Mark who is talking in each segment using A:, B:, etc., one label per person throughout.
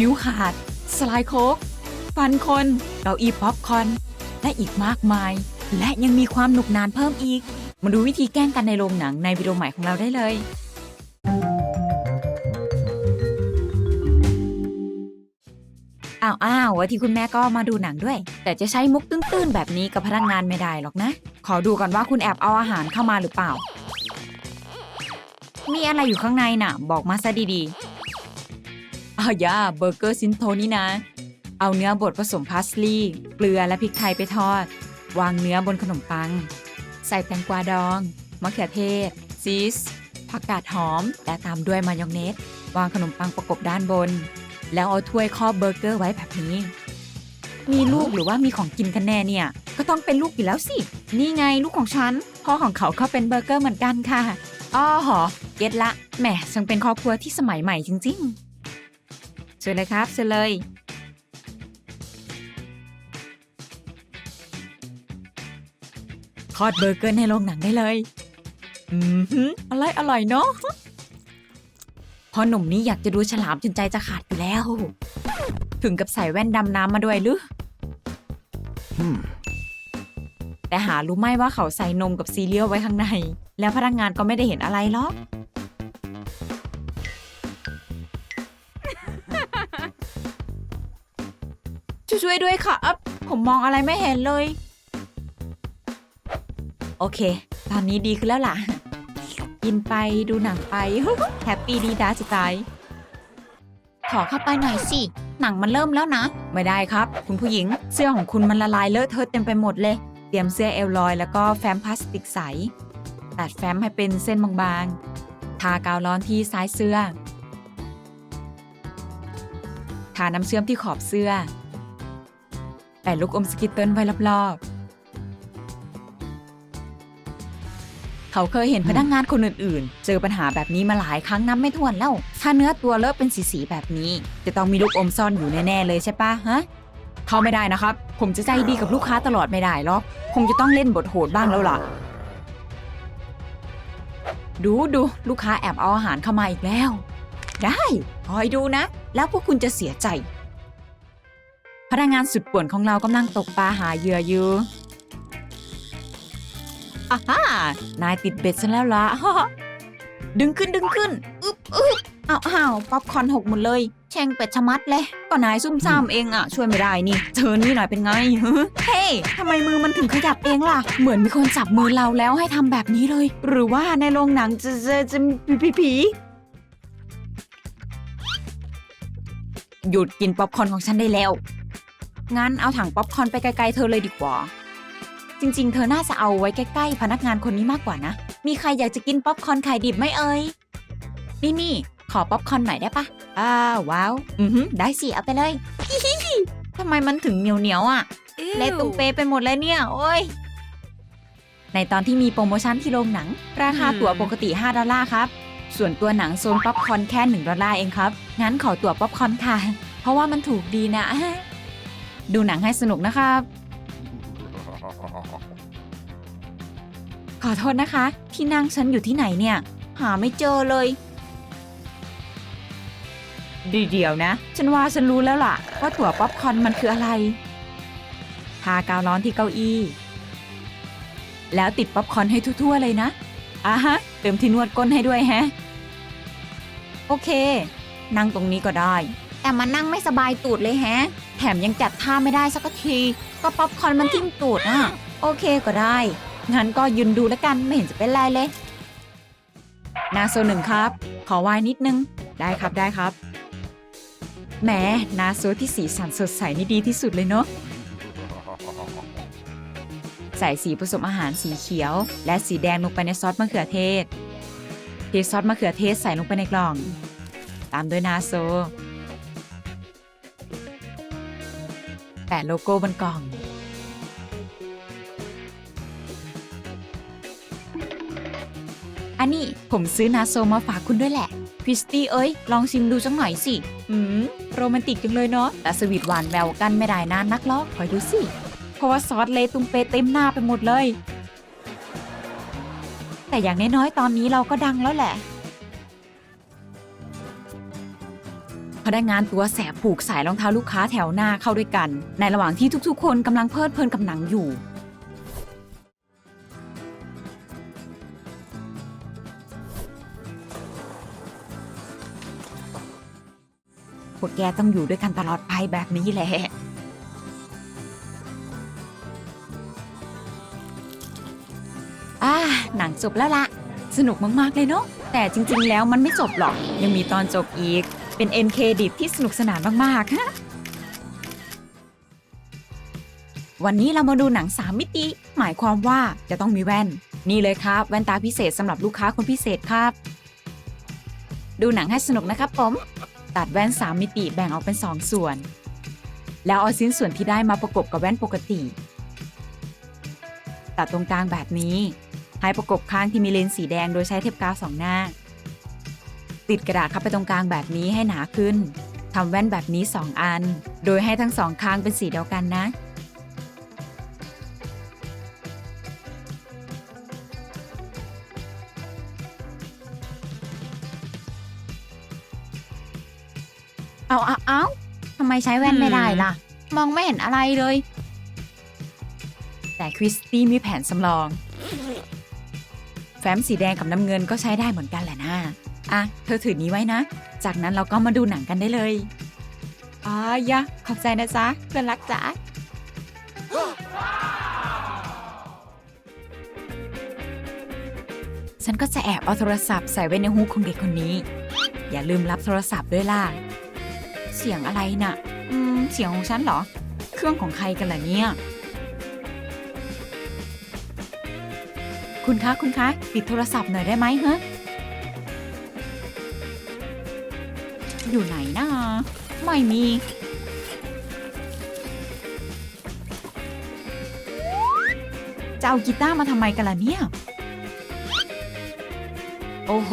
A: นิ้วขาดสไลด์โคกฟันคนเก้าอี้ป๊อปคอน และอีกมากมาย และยังมีความหนุกนานเพิ่มอีก มาดูวิธีแกล้งกันในโรงหนังในวิดีโอใหม่ของเราได้เลย อ้าวอ้าววันที่คุณแม่ก็มาดูหนังด้วย แต่จะใช้มุกตื้นๆ แบบนี้กับพนักงานไม่ได้หรอกนะ ขอดูก่อนว่าคุณแอบเอาอาหารเข้ามาหรือเปล่า มีอะไรอยู่ข้างในน่ะ บอกมาซะดีๆ อย่าเบอร์เกอร์ซินโทนี่นะ เอาเนื้อบดผสมพาสลีย์เกลือและพริกไทยไปทอด วางเนื้อบนขนมปัง ใส่แตงกวาดอง มะเขือเทศ ซีส ผักกาดหอม และตามด้วยมายองเนส วางขนมปังประกบด้านบน แล้วเอาถ้วยครอบเบอร์เกอร์ไว้แบบนี้ มีลูกหรือว่ามีของกินกันแน่เนี่ย ก็ต้องเป็นลูกอยู่แล้วสิ นี่ไงลูกของฉัน พ่อของเขาก็เป็นเบอร์เกอร์เหมือนกันค่ะ อ้อหอ เก็ตละ แหมช่างเป็นครอบครัวที่สมัยใหม่จริง ๆ ชิญเลยครับเชิญเลย ทอดเบอร์เกอร์ในโรงหนังได้เลย อืมหืออร่อยอร่อยเนาะพอหนุ่มนี้อยากจะดูฉลามจนใจจะขาดอยู่แล้ว ถึงกับใส่แว่นดำน้ำมาด้วยหรือ
B: Hmm.
A: แต่หารู้ไหมว่าเขาใส่นมกับซีเรียลไว้ข้างใน แล้วพนักงานก็ไม่ได้เห็นอะไรหรอก ช่วยๆด้วยค่ะบผมมองอะไรไม่เห็นเลย โอเค ตอนนี้ดีขึ้นแล้วล่ะ กินไปดูหนังไปแฮปปี้ดีดาจะตาย ขอเข้าไปหน่อยสิ หนังมันเริ่มแล้วนะ ไม่ได้ครับ คุณผู้หญิง เสื้อของคุณมันละลายเลอะเทอะเต็มไปหมดเลย เตรียมเสื้อเอลลอย แล้วก็แฟ้มพลาสติกใส ตัดแฟ้มให้เป็นเส้นบางๆ ทากาวร้อนที่ซ้ายเสื้อ ทาน้ำเชื่อมที่ขอบเสื้อ แปะลูกอมสกิตเติลไว้รอบๆ เขาเคยเห็นพนักงานคนอื่นๆ เจอปัญหาแบบนี้มาหลายครั้งนับไม่ถ้วนแล้ว ถ้าเนื้อตัวเลอะเป็นสีๆ แบบนี้ จะต้องมีลูกอมซ่อนอยู่แน่ๆ เลยใช่ปะฮะ เข้าไม่ได้นะครับ ผมจะใจดีกับลูกค้าตลอดไม่ได้หรอกคงจะต้องเล่นบทโหดบ้างแล้วล่ะ ดูดูลูกค้าแอบเอาอาหารเข้ามาอีกแล้ว ได้คอยดูนะ แล้วพวกคุณจะเสียใจ พนักงานสุดป่วนของเรากำลังตกปลาหาเหยื่ออยู่อ่าฮ่านายติดเบ็ดซะแล้วล่ะดึงขึ้นดึงขึ้น อึ๊บอึ๊บอ้าวอ้าวป๊อปคอร์นหกหมดเลย แช่งเป็ดชะมัดเลย ก็นายซุ่มซ่ามเองอะช่วยไม่ได้นี่ เธอนี่หน่อยเป็นไง เฮ้ทำไมมือมันถึงขยับเองล่ะ เหมือนมีคนจับมือเราแล้วให้ทำแบบนี้เลย หรือว่าในโรงหนังจะจะจะมีผีผีหยุดกินป๊อปคอร์นของฉันได้แล้ว งั้นเอาถังป๊อปคอร์นไปไกลๆเธอเลยดีกว่า จริงๆ เธอน่าจะเอาไว้ใกล้ๆ พนักงานคนนี้มากกว่านะ มีใครอยากจะกินป๊อปคอร์นไข่ดิบไหมเอ่ยนี่นี่ขอป๊อปคอร์นหน่อยได้ปะอ้าวว้าว อือหือได้สิเอาไปเลยทำไมมันถึงเหนียวเหนียวๆอะเละตุ้มเปไปหมดเลยเนี่ย โอ้ย ในตอนที่มีโปรโมชั่นที่โรงหนัง ราคาตั๋วปกติ 5 ดอลลาร์ครับ ส่วนตัวหนังโซนป๊อปคอร์นแค่ 1 ดอลลาร์เองครับ งั้นขอตั๋วป๊อปคอร์นค่ะ เพราะว่ามันถูกดีนะ ดูหนังให้สนุกนะครับ ขอโทษนะคะ ที่นั่งฉันอยู่ที่ไหนเนี่ย หาไม่เจอเลย ดีเดียวนะ ฉันว่าฉันรู้แล้วล่ะ ว่าถั่วป๊อปคอร์นมันคืออะไร ทากาวร้อนที่เก้าอี้ แล้วติดป๊อปคอร์นให้ทั่วๆเลยนะอะฮะ เติมที่นวดก้นให้ด้วยแฮะ โอเค นั่งตรงนี้ก็ได้ แต่มันนั่งไม่สบายตูดเลยแฮะ แถมยังจัดท่าไม่ได้สักที ก็ป๊อปคอร์นมันทิ่มตูดอะ โอเคก็ได้ งั้นก็ยืนดูแล้วกันไม่เห็นจะเป็นไรเลยนาโซหนึ่งครับ ขอไวน์นิดนึง ได้ครับได้ครับ แหมนาโซที่สีสันสดใสนี่ดีที่สุดเลยเนาะ ใส่สีผสมอาหารสีเขียว และสีแดงลงไปในซอสมะเขือเทศ เทซอสมะเขือเทศใส่ลงไปในกล่อง ตามด้วยนาโซ แปะโลโก้บนกล่อง อันนี้ผมซื้อนาโซมาฝากคุณด้วยแหละคริสตี้เอ้ย ลองชิมดูสักหน่อยสิ อืม โรแมนติกจังเลยเนาะ แต่สวีทหวานแววกันไม่ได้นานนักหรอกคอยดูสิ เพราะว่าซอสเลตุ้มเปเต็มหน้าไปหมดเลย แต่อย่างน้อยๆ ตอนนี้เราก็ดังแล้วแหละ พนักงานตัวแสบผูกสายรองเท้าลูกค้าแถวหน้าเข้าด้วยกัน ในระหว่างที่ทุกๆ คนกำลังเพลิดเพลินกับหนังอยู่ พวกแกต้องอยู่ด้วยกันตลอดไปแบบนี้แหละ อ่า หนังจบแล้วละสนุกมาก ๆ เลยเนาะแต่จริง ๆ แล้วมันไม่จบหรอก ยังมีตอนจบอีก เป็นเอ็นเคดิตที่สนุกสนานมากๆฮะวันนี้เรามาดูหนัง 3 มิติ หมายความว่าจะต้องมีแว่น นี่เลยครับ แว่นตาพิเศษสำหรับลูกค้าคนพิเศษครับ ดูหนังให้สนุกนะครับผม ตัดแว่น 3 มิติแบ่งออกเป็น 2 ส่วน แล้วเอาชิ้นส่วนที่ได้มาประกบกับแว่นปกติ ตัดตรงกลางแบบนี้ ให้ประกบข้างที่มีเลนส์สีแดงโดยใช้เทปกาวสองหน้า ติดกระดาษเข้าไปตรงกลางแบบนี้ให้หนาขึ้นทำแว่นแบบนี้ 2 อัน โดยให้ทั้งสองข้างเป็นสีเดียวกันนะ เอาเอาเอาทำไมใช้แว่นไม่ได้ล่ะ มองไม่เห็นอะไรเลย แต่คริสตี้มีแผนสำรอง แฟ้มสีแดงกับน้ำเงินก็ใช้ได้เหมือนกันแหละนะ อะ เธอถือนี้ไว้นะ จากนั้นเราก็มาดูหนังกันได้เลยอายะ ขอบใจนะจ๊ะเพื่อนรักจ๋าฉันก็จะแอบเอาโทรศัพท์ใส่ไว้ในหูของเด็กคนนี้ อย่าลืมรับโทรศัพท์ด้วยล่ะ เสียงอะไรน่ะ อืม เสียงของฉันเหรอ เครื่องของใครกันล่ะเนี่ย คุณคะคุณคะปิดโทรศัพท์หน่อยได้ไหมฮะ อยู่ไหนนะไม่มี จะเอากีตาร์มาทำไมกันล่ะเนี่ย โอ้โห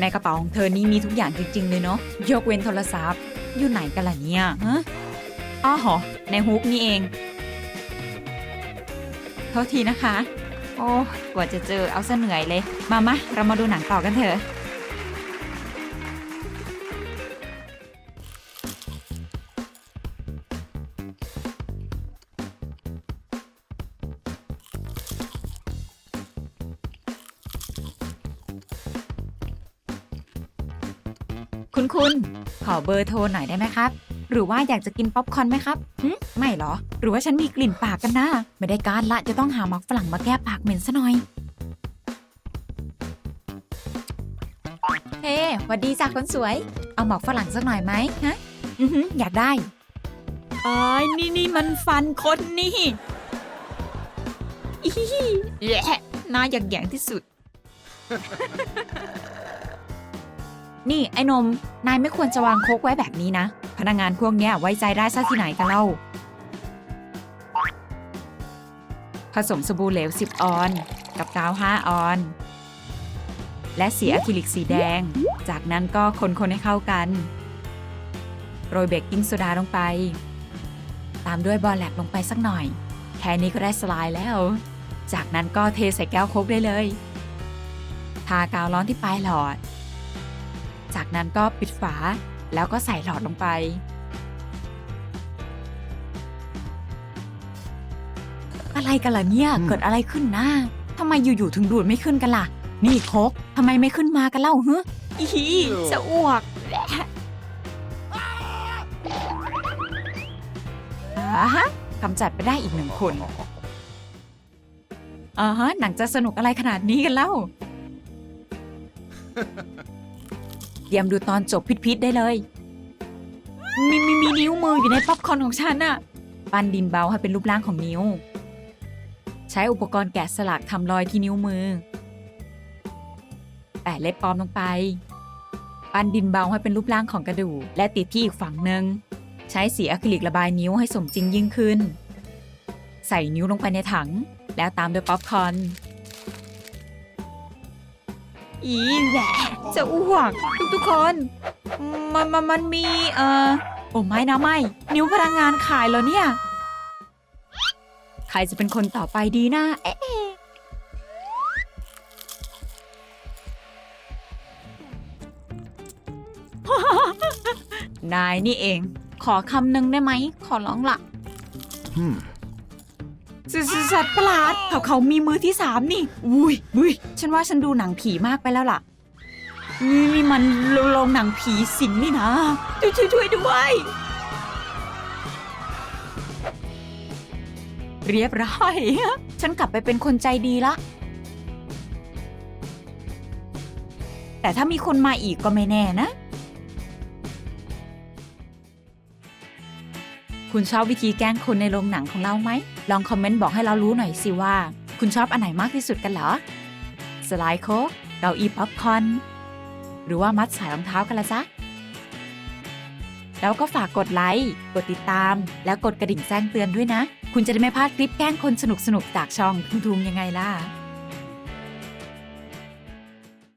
A: ในกระเป๋าของเธอนี่มีทุกอย่างจริง ๆ เลยเนาะยกเว้นโทรศัพท์ อยู่ไหนกันล่ะเนี่ยฮะอ้อหอในฮุกนี่เองโทษทีนะคะ โอ้ กว่าจะเจอเอาซะเหนื่อยเลย มามะเรามาดูหนังต่อกันเถอะ คุณคุณขอเบอร์โทรหน่อยได้ไหมครับ หรือว่าอยากจะกินป๊อปคอร์นไหมครับหึไม่เหรอ หรือว่าฉันมีกลิ่นปากกันนะไม่ได้การละจะต้องหาหมักฝรั่งมาแก้ปากเหม็นซะหน่อย เฮ้หวัดดีจ้าคนสวย เอาหมอกฝรั่งสักหน่อยไหมฮะอือหืออยากได้อ้ายนี่นี่มันฟันคนนี่อีหิแหละน่าอยากแยงที่สุด นี่ไอ้นม นายไม่ควรจะวางโคกไว้แบบนี้นะ พนักงานพวกเนี้ยไว้ใจได้ซะที่ไหนกันเล่า ผสมสบู่เหลว 10 ออน กับกาว 5 ออน และสีอะคริลิกสีแดง จากนั้นก็คนๆให้เข้ากัน โรยเบกกิ้งโซดาลงไป ตามด้วยบอลแลกลงไปสักหน่อย แค่นี้ก็ได้สไลด์แล้ว จากนั้นก็เทใส่แก้วโคกได้เลย ทากาวร้อนที่ปลายหลอด จากนั้นก็ปิดฝาแล้วก็ใส่หลอดลงไป อะไรกันล่ะเนี่ย
B: อืม
A: เกิดอะไรขึ้นนะทำไมอยู่ๆถึงดูดไม่ขึ้นกันล่ะ นี่โคกทำไมไม่ขึ้นมากันเล่าเฮ้อีหีจะอ้วกอ่าฮะกำจัดไปได้อีกหนึ่งคนอ่าฮะหนังจะสนุกอะไรขนาดนี้กันเล่า เตรียมดูตอนจบพิษๆได้เลย มีมีมีนิ้วมืออยู่ในป๊อปคอร์นของฉันน่ะปั้นดินเบาให้เป็นรูปร่างของนิ้ว ใช้อุปกรณ์แกะสลักทำรอยที่นิ้วมือ แปะเล็บปลอมลงไป ปั้นดินเบาให้เป็นรูปร่างของกระดูกและติดที่อีกฝั่งหนึ่ง ใช้สีอะคริลิกระบายนิ้วให้สมจริงยิ่งขึ้น ใส่นิ้วลงไปในถัง แล้วตามด้วยป๊อปคอร์น อีแหวะจะอ้วกทุกทุกคน มันมันมันมีเอ่อโอ้ไม่นะไม่ นิ้วพนักงานขายแล้วเนี่ย ใครจะเป็นคนต่อไปดีนะเอ๊ะนายนี่เอง ขอคำหนึ่งได้ไหม ขอร้องละ
B: Hmm.
A: สสสัตว์ประหลาดเขาเขามีมือที่สามนี่อุ้ยอุ้ยฉันว่าฉันดูหนังผีมากไปแล้วล่ะนี่นี่มันโรงหนังผีสิงนี่นะช่วยช่วยช่วยด้วยเรียบร้อยฉันกลับไปเป็นคนใจดีละ แต่ถ้ามีคนมาอีกก็ไม่แน่นะ คุณชอบวิธีแกล้งคนในโรงหนังของเราไหม ลองคอมเมนต์บอกให้เรารู้หน่อยสิว่า คุณชอบอันไหนมากที่สุดกันเหรอ สไลด์โค้กเกาอีป๊อปคอนหรือว่ามัดสายรองเท้ากันละจ๊ะแล้วก็ฝากกดไลค์ กดติดตาม แล้วกดกระดิ่งแจ้งเตือนด้วยนะ คุณจะได้ไม่พลาดคลิปแกล้งคนสนุกๆ จากช่องทุงๆยังไงล่ะ